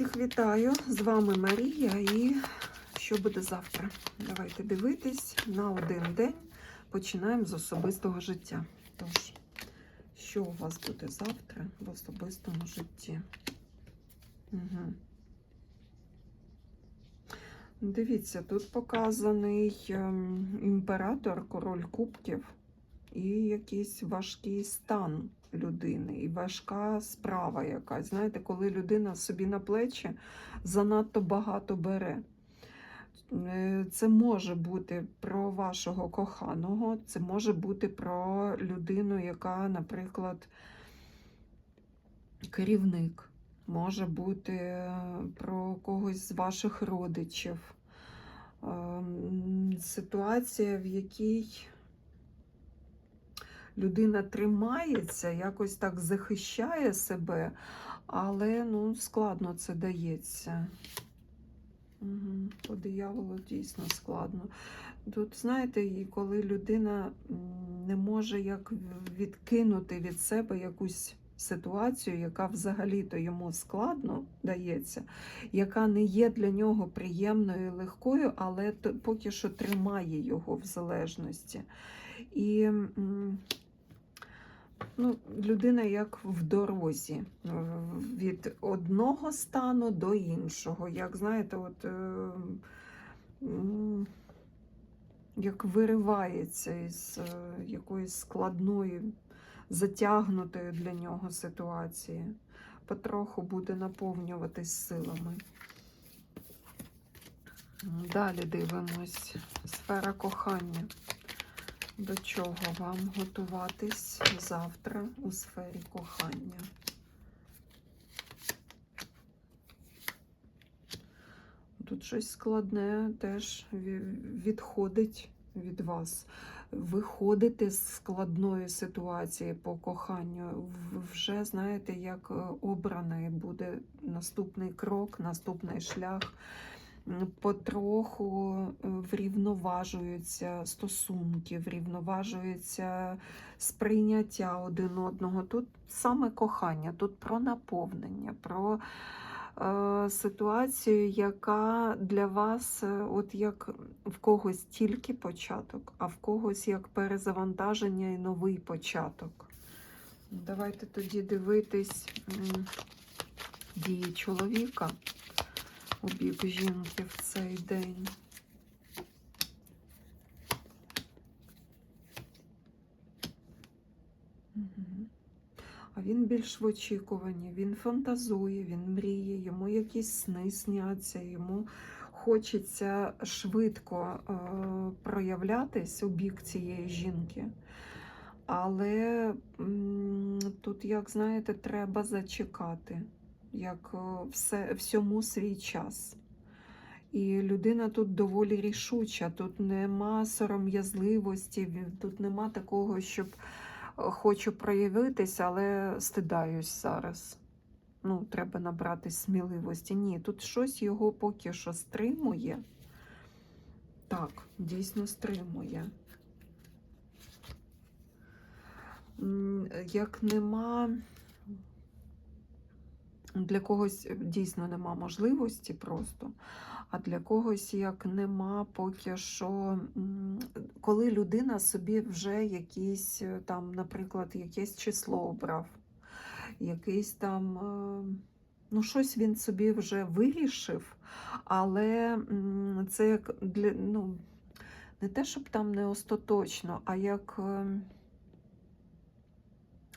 Всіх вітаю! З вами Марія і що буде завтра? Давайте дивитись на один день. Починаємо з особистого життя. Тож, що у вас буде завтра в особистому житті? Угу. Дивіться, тут показаний ем, імператор, король кубків і якийсь важкий стан людини, і важка справа якась. Знаєте, коли людина собі на плечі занадто багато бере. Е, Це може бути про вашого коханого, це може бути про людину, яка, наприклад, керівник, може бути е, про когось з ваших родичів. Ем, Ситуація, в якій людина тримається, якось так захищає себе, але ну, складно це дається. Угу. По дияволу дійсно складно. Тут, знаєте, і коли людина не може як відкинути від себе якусь ситуацію, яка взагалі-то йому складно дається, яка не є для нього приємною і легкою, але поки що тримає його в залежності. І ну, людина як в дорозі від одного стану до іншого. Як знаєте, от, е, як виривається із е, якоїсь складної, затягнутої для нього ситуації. Потроху буде наповнюватись силами. Далі дивимось. Сфера кохання. До чого вам готуватись завтра у сфері кохання? Тут щось складне теж відходить від вас. Виходити з складної ситуації по коханню. В- Вже знаєте, як е, обраний буде наступний крок, наступний шлях. Потроху е, врівноважуються стосунки, врівноважується сприйняття один одного. Тут саме кохання, тут про наповнення, про е, ситуацію, яка для вас, е, от як в когось тільки початок, а в когось як перезавантаження і новий початок. Давайте тоді дивитись дії чоловіка у бік жінки в цей день. А він більш в очікуванні, він фантазує, він мріє, йому якісь сни сняться, йому хочеться швидко е, проявлятись у бік цієї жінки. Але м, тут, як знаєте, треба зачекати, як е, все, всьому свій час. І людина тут доволі рішуча, тут нема сором'язливості, тут нема такого, щоб е, хочу проявитися, але стидаюсь зараз. Ну, треба набрати сміливості. Ні, тут щось його поки що стримує. Так, дійсно стримує. Як нема для когось дійсно нема можливості просто, а для когось як нема поки що, коли людина собі вже якісь е, там, наприклад, якесь число обрав, якийсь там, е, ну, щось він собі вже вирішив, але це як для, ну, не те, щоб там не остаточно, а як.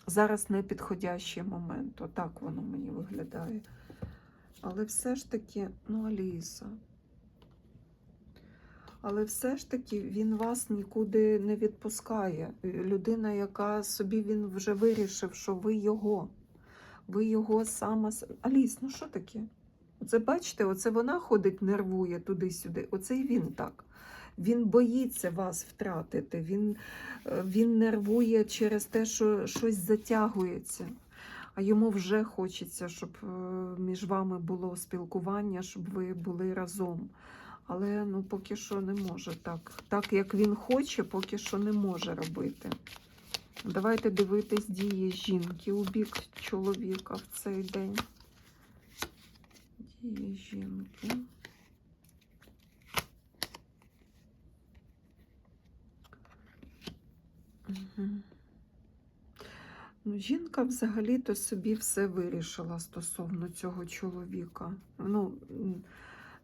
Зараз не підходящий момент, отак воно мені виглядає. Але все ж таки, ну, Аліса. Але все ж таки він вас нікуди не відпускає. Людина, яка собі він вже вирішив, що ви його. Ви його саме. Аліс, ну що таке? Оце бачите, оце вона ходить, нервує туди-сюди. Оце і він так. Він боїться вас втратити. Він, е, він нервує через те, що щось затягується. А йому вже хочеться, щоб е, між вами було спілкування, щоб ви були разом. Але ну, поки що не може так. Так як він хоче, поки що не може робити. Давайте дивитись дії жінки у бік чоловіка в цей день. Дії жінки. Ну, жінка взагалі-то собі все вирішила стосовно цього чоловіка. Ну,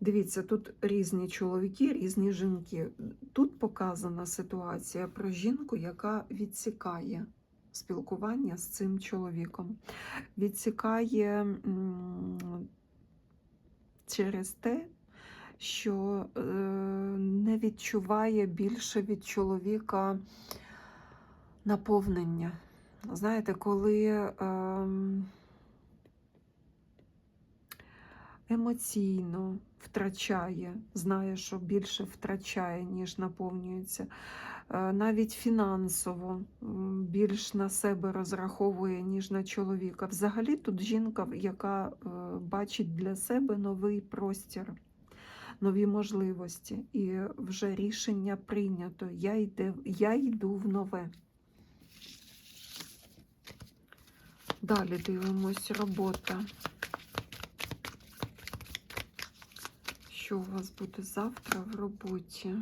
дивіться, тут різні чоловіки, різні жінки. Тут показана ситуація про жінку, яка відсікає спілкування з цим чоловіком. Відсікає через те, що е, не відчуває більше від чоловіка наповнення. Знаєте, коли ем, емоційно втрачає, знає, що більше втрачає, ніж наповнюється, е, навіть фінансово більш на себе розраховує, ніж на чоловіка. Взагалі тут жінка, яка е, бачить для себе новий простір. Нові можливості, і вже рішення прийнято. Я, йде, я йду в нове. Далі дивимось робота. Що у вас буде завтра в роботі?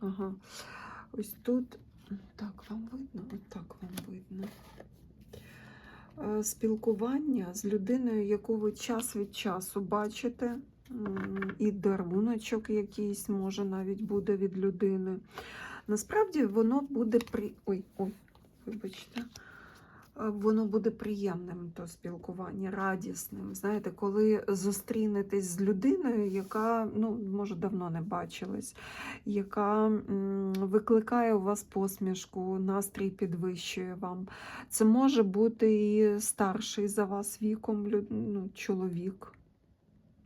Ага. Ось тут. Так, вам видно? Отак вам видно. Е, Спілкування з людиною, яку ви час від часу бачите, і даруночок якийсь може навіть буде від людини. Насправді воно буде при. Ой, ой, вибачте. Воно буде приємним то спілкування, радісним. Знаєте, коли зустрінетесь з людиною, яка, ну, може, давно не бачилась, яка викликає у вас посмішку, настрій підвищує вам. Це може бути і старший за вас віком ну, чоловік.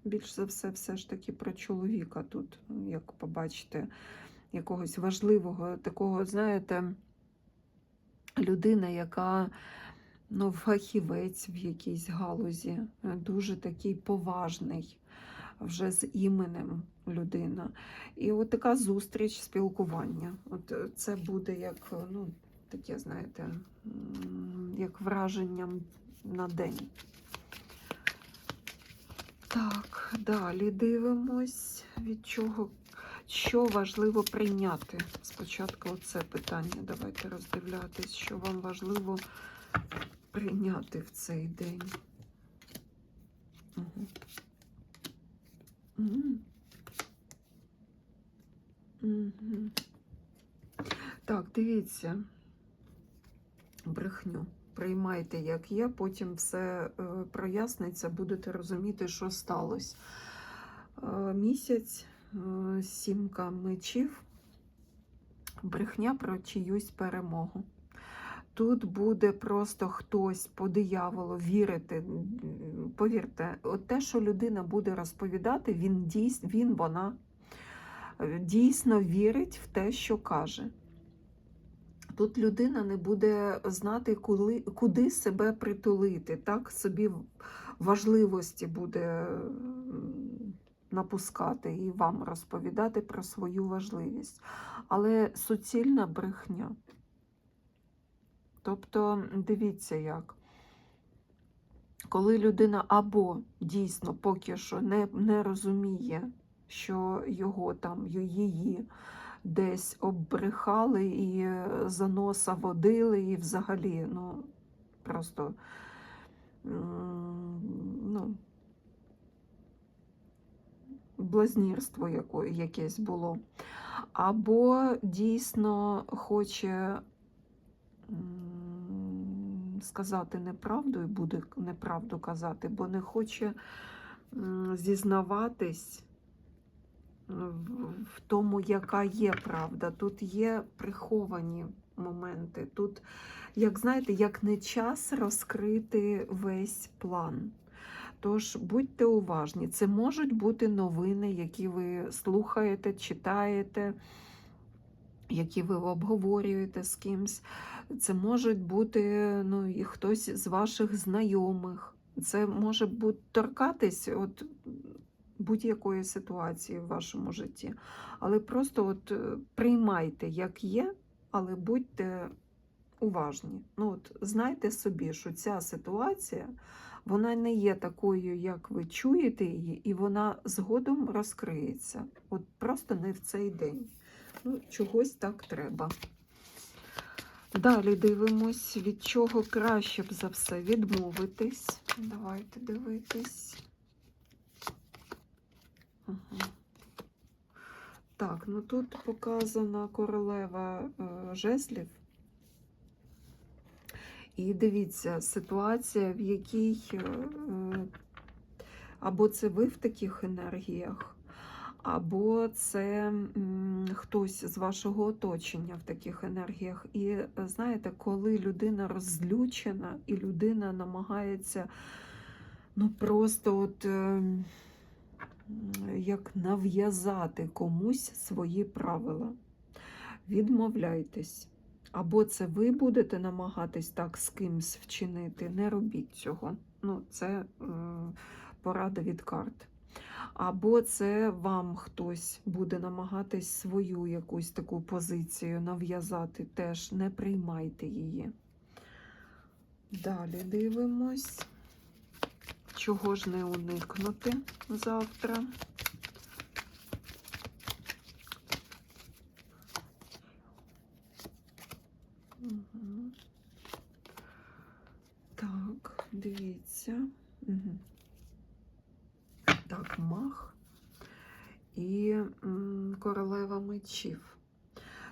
Більш за все, все ж таки про чоловіка тут, як побачите, якогось важливого, такого, знаєте, людина, яка ну, фахівець в якійсь галузі, е, дуже такий поважний, вже з іменем людина. І от така зустріч, спілкування. От е, це буде як, е, ну, таке, знаєте, як враженням на день. Так, далі дивимось, від чого, що важливо прийняти. Спочатку оце питання. Давайте роздивлятись, що вам важливо прийняти в цей день. Угу. Угу. Так, дивіться, брехню. Приймайте, як є, потім все е, проясниться, будете розуміти, що сталося. Е, місяць, сімка мечів, брехня про чиюсь перемогу. Тут буде просто хтось по дияволу вірити. Повірте, от те, що людина буде розповідати, він дійс, він, вона е, дійсно вірить в те, що каже. Тут людина не буде знати, куди, куди себе притулити. Так собі важливості буде напускати і вам розповідати про свою важливість. Але суцільна брехня. Тобто, дивіться як. Коли людина або дійсно поки що не, не розуміє, що його там, її десь оббрехали і е, за носа водили, і взагалі, ну, просто ну, блазнірство якесь було. Або дійсно хоче сказати неправду і буде неправду казати, бо не хоче зізнаватись в тому, яка є правда. Тут є приховані моменти. Тут, як знаєте, як не час розкрити весь план. Тож будьте уважні, це можуть бути новини, які ви слухаєте, читаєте, які ви обговорюєте з кимсь. Це можуть бути ну, і хтось з ваших знайомих. Це може бути торкатись от будь-якої ситуації в вашому житті. Але просто от е, приймайте, як є, але будьте уважні. Ну, от, знайте собі, що ця ситуація вона не є такою, як ви чуєте її, і вона згодом розкриється. От просто не в цей день. Ну, чогось так треба. Далі дивимось, від чого краще б за все відмовитись. Давайте дивитись. Ага. Так, ну тут показана королева е, жезлів. І дивіться, ситуація, в якій е, або це ви в таких енергіях, або це хтось з вашого оточення в таких енергіях. І е, знаєте, коли людина розлючена і людина намагається ну просто от. е, як нав'язати комусь свої правила. Відмовляйтесь. Або це ви будете намагатись так з кимсь вчинити, не робіть цього. Ну, це е, порада від карт. Або це вам хтось буде намагатись свою якусь таку позицію нав'язати, теж не приймайте її. Далі дивимось. Чого ж не уникнути завтра? Угу. Так, дивіться. Угу. Так, мах і м, королева мечів.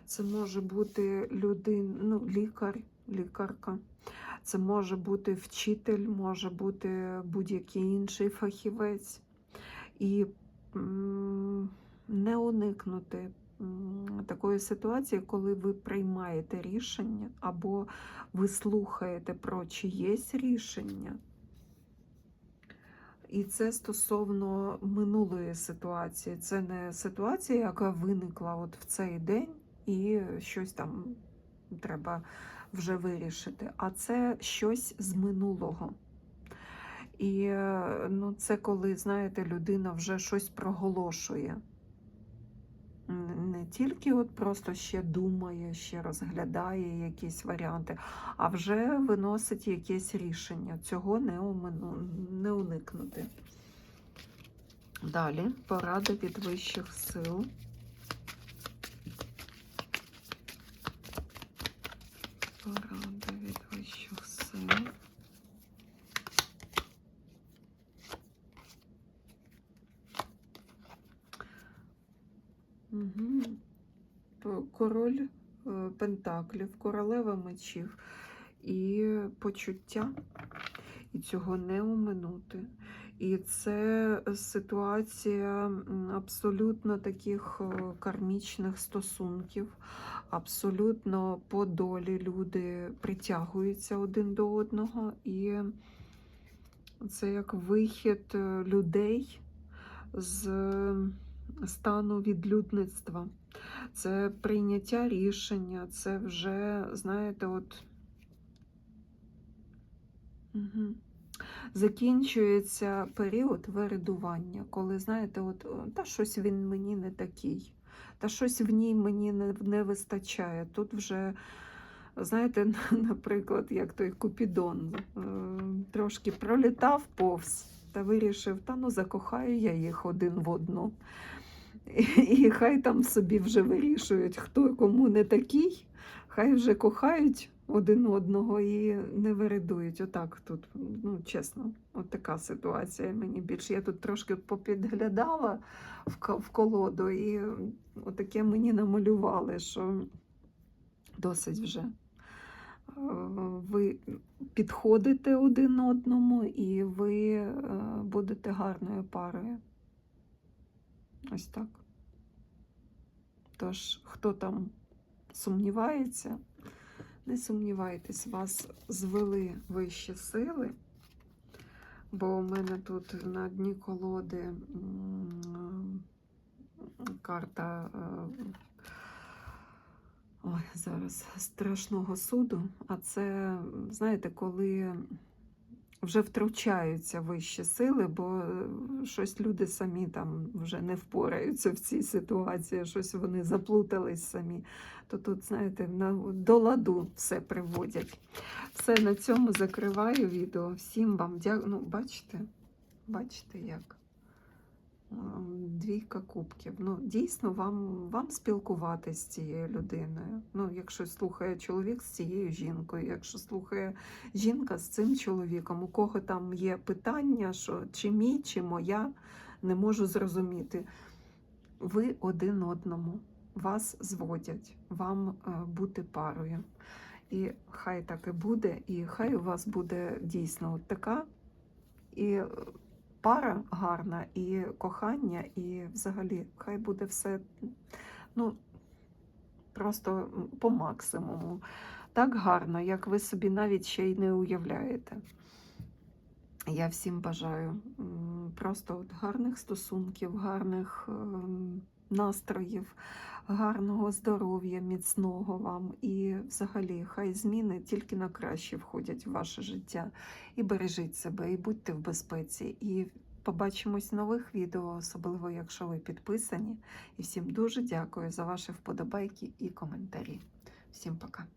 Це може бути людина, ну, лікар, лікарка. Це може бути вчитель, може бути будь-який інший фахівець. І не уникнути такої ситуації, коли ви приймаєте рішення або ви слухаєте про чиєсь рішення. І це стосовно минулої ситуації. Це не ситуація, яка виникла от в цей день, і щось там треба вже вирішити, а це щось з минулого. І е, ну, це коли, знаєте, людина вже щось проголошує. Не тільки от просто ще думає, ще розглядає якісь варіанти, а вже виносить якесь рішення. Цього не, умину, не уникнути. Далі порада від вищих сил. Порада від вищих сил. Угу. Король е, Пентаклів, королева мечів і почуття, і цього не оминути. І це ситуація абсолютно таких е, кармічних стосунків, абсолютно по долі люди притягуються один до одного, і це як вихід людей з стану відлюдництва. Це прийняття рішення, це вже, знаєте, от. Угу. Закінчується період виридування, коли, знаєте, от, та щось він мені не такий, та щось в ній мені не, не вистачає. Тут вже, знаєте, наприклад, як той Купідон е, трошки пролітав повз та вирішив, та ну закохаю я їх один в одну. І, хай там собі вже вирішують, хто кому не такий, хай вже кохають один одного і не виридують. Отак тут, ну чесно, от така ситуація мені більше. Я тут трошки попідглядала в, в колоду, і отаке мені намалювали, що досить вже. Е, Ви підходите один одному, і ви е, будете гарною парою. Ось так. Тож, хто там сумнівається, не сумнівайтесь, вас звели вищі сили, бо у мене тут на дні колоди карта е, ой, зараз страшного суду. А це, знаєте, коли вже втручаються вищі сили, бо е, щось люди самі там вже не впораються в цій ситуації, щось вони заплутались самі. То тут, знаєте, на, до ладу все приводять. Все, на цьому закриваю відео. Всім вам дякую. Ну, бачите, бачите як? Двійка кубків. Ну, дійсно, вам, вам спілкуватися з цією людиною. Ну, якщо слухає чоловік з цією жінкою, якщо слухає жінка з цим чоловіком, у кого там є питання, що чи мій, чи моя, не можу зрозуміти. Ви один одному, вас зводять, вам е, бути парою. І хай так і буде, і хай у вас буде дійсно от така і пара гарна, і кохання, і взагалі хай буде все ну, просто по максимуму. Так гарно, як ви собі навіть ще й не уявляєте. Я всім бажаю просто от гарних стосунків, гарних ем, настроїв, гарного здоров'я, міцного вам. І взагалі, хай зміни тільки на краще входять в ваше життя. І бережіть себе, і будьте в безпеці. І побачимось в нових відео, особливо якщо ви підписані. І всім дуже дякую за ваші вподобайки і коментарі. Всім пока!